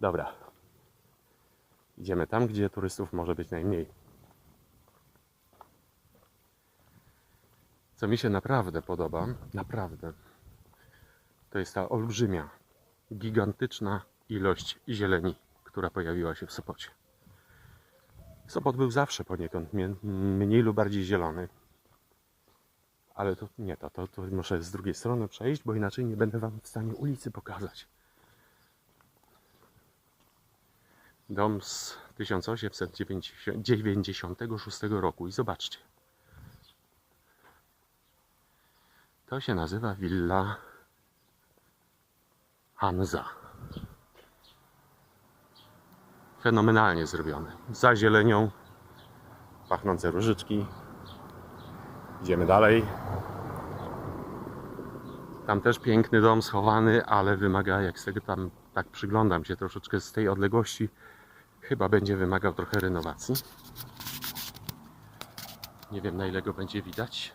Dobra. Idziemy tam, gdzie turystów może być najmniej. Co mi się naprawdę podoba, naprawdę, to jest ta olbrzymia, gigantyczna ilość zieleni, która pojawiła się w Sopocie. Sopot był zawsze poniekąd mniej lub bardziej zielony. Ale to nie to, to, to muszę z drugiej strony przejść, bo inaczej nie będę Wam w stanie ulicy pokazać. Dom z 1896 roku i zobaczcie. To się nazywa Villa Hanza. Fenomenalnie zrobione. Za zielenią, pachnące różyczki. Idziemy dalej. Tam też piękny dom schowany, ale wymaga, jak z tego tam tak przyglądam się troszeczkę z tej odległości, chyba będzie wymagał trochę renowacji. Nie wiem na ile go będzie widać.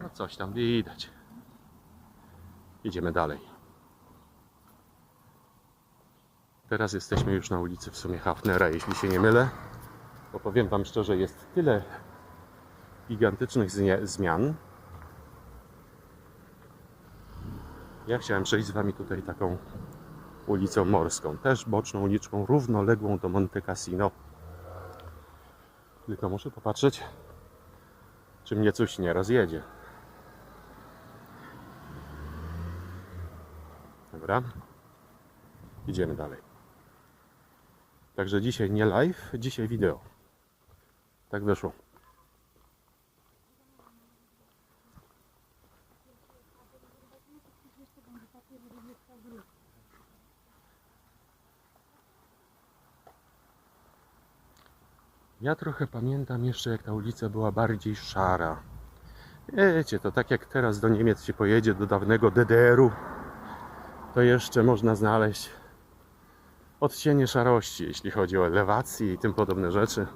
No coś tam widać. Idziemy dalej. Teraz jesteśmy już na ulicy w sumie Hafnera, jeśli się nie mylę. Bo powiem Wam szczerze, jest tyle gigantycznych zmian. Ja chciałem przejść z Wami tutaj taką ulicą morską, też boczną uliczką równoległą do Monte Cassino. Tylko muszę popatrzeć, czy mnie coś nie rozjedzie. Dobra. Idziemy dalej. Także dzisiaj nie live, dzisiaj wideo. Tak wyszło. Ja trochę pamiętam jeszcze, jak ta ulica była bardziej szara. Wiecie, to tak jak teraz do Niemiec się pojedzie, do dawnego DDR-u, to jeszcze można znaleźć odcienie szarości, jeśli chodzi o elewację i tym podobne rzeczy.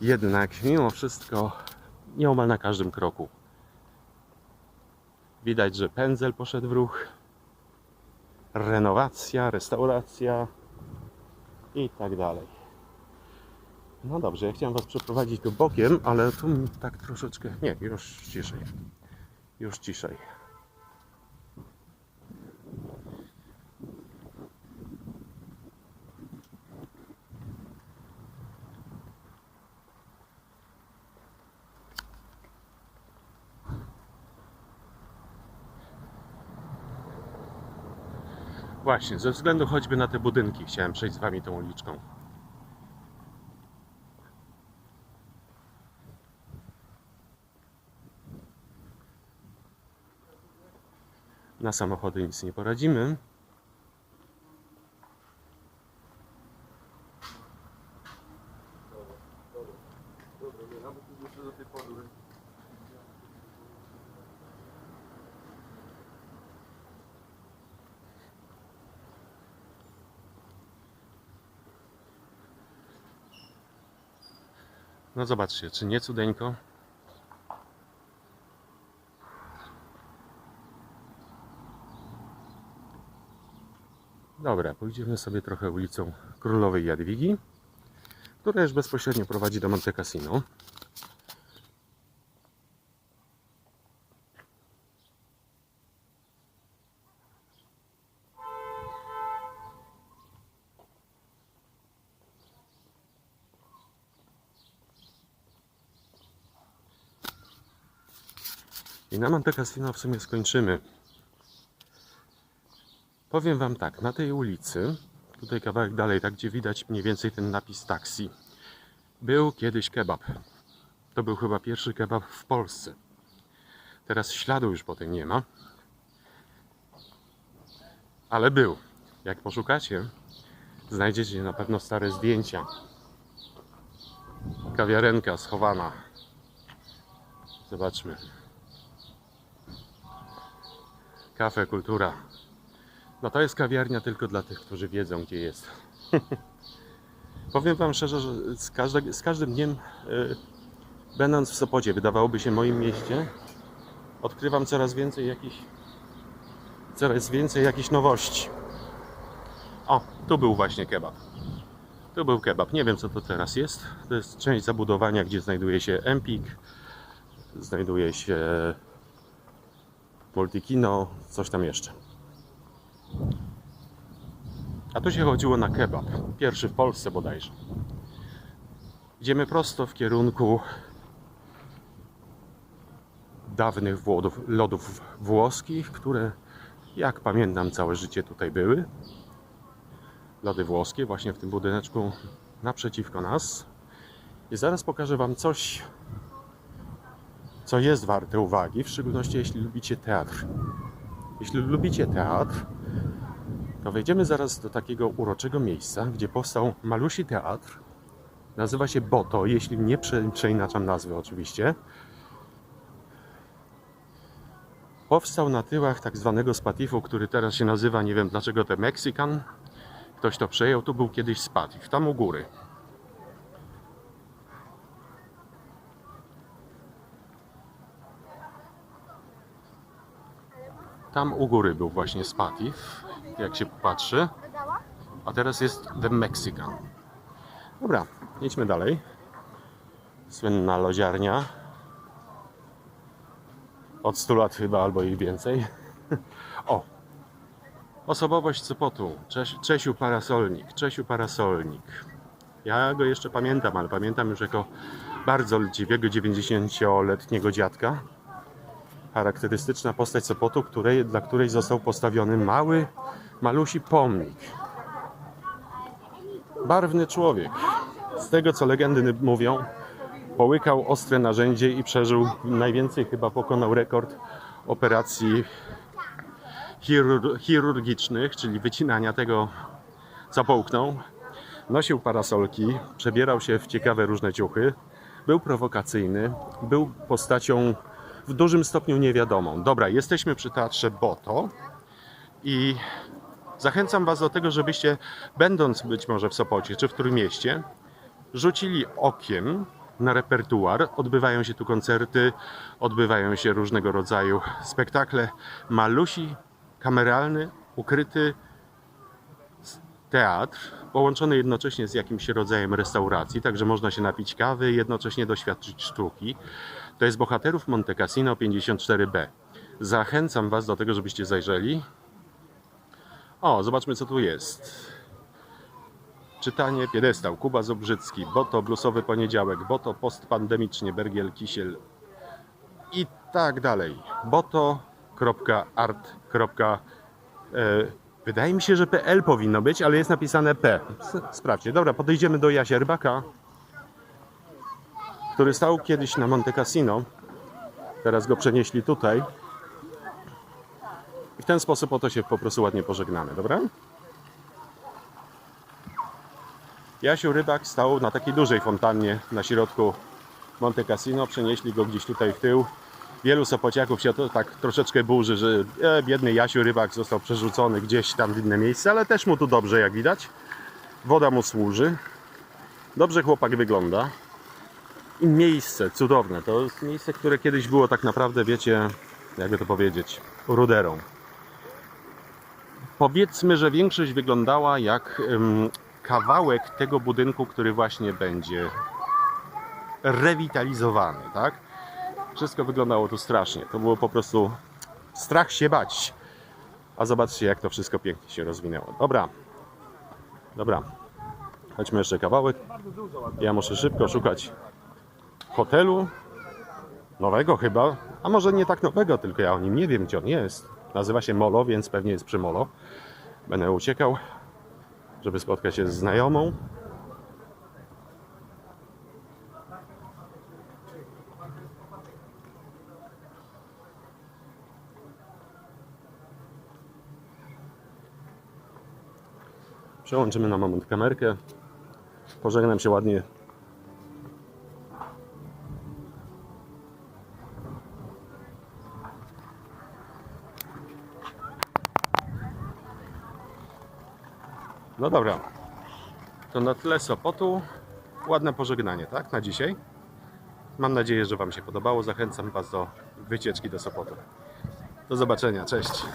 Jednak mimo wszystko nieomal na każdym kroku widać, że pędzel poszedł w ruch, renowacja, restauracja i tak dalej. No dobrze, ja chciałem Was przeprowadzić tu bokiem, ale tu tak troszeczkę. Nie, już ciszej. Już ciszej. Właśnie, ze względu choćby na te budynki chciałem przejść z Wami tą uliczką. Na samochody nic nie poradzimy. No zobaczcie, czy nie cudeńko? Dobra, pójdziemy sobie trochę ulicą Królowej Jadwigi, która już bezpośrednio prowadzi do Monte Cassino. I na Monte Cassino w sumie skończymy. Powiem Wam tak, na tej ulicy, tutaj kawałek dalej, tak gdzie widać mniej więcej ten napis taksi, był kiedyś kebab. To był chyba pierwszy kebab w Polsce. Teraz śladu już potem nie ma. Ale był. Jak poszukacie, znajdziecie na pewno stare zdjęcia. Kawiarenka schowana. Zobaczmy. Kafe Kultura. No to jest kawiarnia tylko dla tych, którzy wiedzą, gdzie jest. Powiem Wam szczerze, że z, każde, z każdym dniem, y, będąc w Sopocie, wydawałoby się moim mieście, odkrywam coraz więcej jakichś coraz więcej jakichś nowości. O, tu był właśnie kebab. Tu był kebab. Nie wiem co to teraz jest. To jest część zabudowania, gdzie znajduje się Empik, znajduje się Multikino, coś tam jeszcze. A tu się chodziło na kebab. Pierwszy w Polsce bodajże. Idziemy prosto w kierunku dawnych włodów, lodów włoskich, które jak pamiętam całe życie tutaj były. Lody włoskie właśnie w tym budyneczku naprzeciwko nas. I zaraz pokażę Wam coś, co jest warte uwagi, w szczególności jeśli lubicie teatr. Jeśli lubicie teatr, to wejdziemy zaraz do takiego uroczego miejsca, gdzie powstał malusi teatr. Nazywa się Boto, jeśli nie prze, przeinaczam nazwy oczywiście. Powstał na tyłach tak zwanego Spatifu, który teraz się nazywa, nie wiem dlaczego, The Mexican. Ktoś to przejął, tu był kiedyś Spatif, tam u góry. Tam u góry był właśnie Spatif, jak się patrzy. A teraz jest The Mexican. Dobra, idźmy dalej. Słynna lodziarnia. Od 100 lat chyba, albo i więcej. O! Osobowość Sopotu. Czes Czesiu Parasolnik. Czesiu Parasolnik. Ja go jeszcze pamiętam, ale pamiętam już jako bardzo leciwego 90-letniego dziadka. Charakterystyczna postać Sopotu, której, dla której został postawiony mały, malusi pomnik. Barwny człowiek. Z tego co legendy mówią, połykał ostre narzędzie i przeżył najwięcej, chyba pokonał rekord operacji chirur chirurgicznych, czyli wycinania tego, co połknął. Nosił parasolki, przebierał się w ciekawe różne ciuchy, był prowokacyjny, był postacią w dużym stopniu niewiadomą. Dobra, jesteśmy przy teatrze Boto i zachęcam Was do tego, żebyście, będąc być może w Sopocie czy w którym mieście, rzucili okiem na repertuar. Odbywają się tu koncerty, odbywają się różnego rodzaju spektakle. Malusi, kameralny, ukryty teatr, połączony jednocześnie z jakimś rodzajem restauracji, także można się napić kawy, jednocześnie doświadczyć sztuki. To jest Bohaterów Monte Cassino 54B. Zachęcam Was do tego, żebyście zajrzeli. O, zobaczmy co tu jest. Czytanie, piedestał, Kuba Zobrzycki, Boto, bluesowy poniedziałek, Boto, postpandemicznie, Bergiel, Kisiel i tak dalej. Boto.art. E, wydaje mi się, że PL powinno być, ale jest napisane P. Sprawdźcie. Dobra, podejdziemy do Jasia Rybaka, który stał kiedyś na Monte Cassino. Teraz go przenieśli tutaj. W ten sposób oto się po prostu ładnie pożegnamy, dobra? Jasiu Rybak stał na takiej dużej fontannie na środku Monte Cassino. Przenieśli go gdzieś tutaj w tył. Wielu Sopociaków się to tak troszeczkę burzy, że e, biedny Jasiu Rybak został przerzucony gdzieś tam w inne miejsce, ale też mu tu dobrze, jak widać. Woda mu służy. Dobrze chłopak wygląda. I miejsce cudowne. To jest miejsce, które kiedyś było tak naprawdę, wiecie, jakby to powiedzieć, ruderą. Powiedzmy, że większość wyglądała jak kawałek tego budynku, który właśnie będzie rewitalizowany, tak? Wszystko wyglądało tu strasznie. To było po prostu strach się bać. A zobaczcie, jak to wszystko pięknie się rozwinęło. Dobra. Dobra. Chodźmy jeszcze kawałek. Ja muszę szybko szukać hotelu. Nowego chyba. A może nie tak nowego, tylko ja o nim nie wiem, gdzie on jest. Nazywa się Molo, więc pewnie jest przy Molo. Będę uciekał, żeby spotkać się z znajomą. Przełączymy na moment kamerkę. Pożegnam się ładnie. No dobra. To na tle Sopotu. Ładne pożegnanie, tak? Na dzisiaj. Mam nadzieję, że Wam się podobało. Zachęcam Was do wycieczki do Sopotu. Do zobaczenia. Cześć.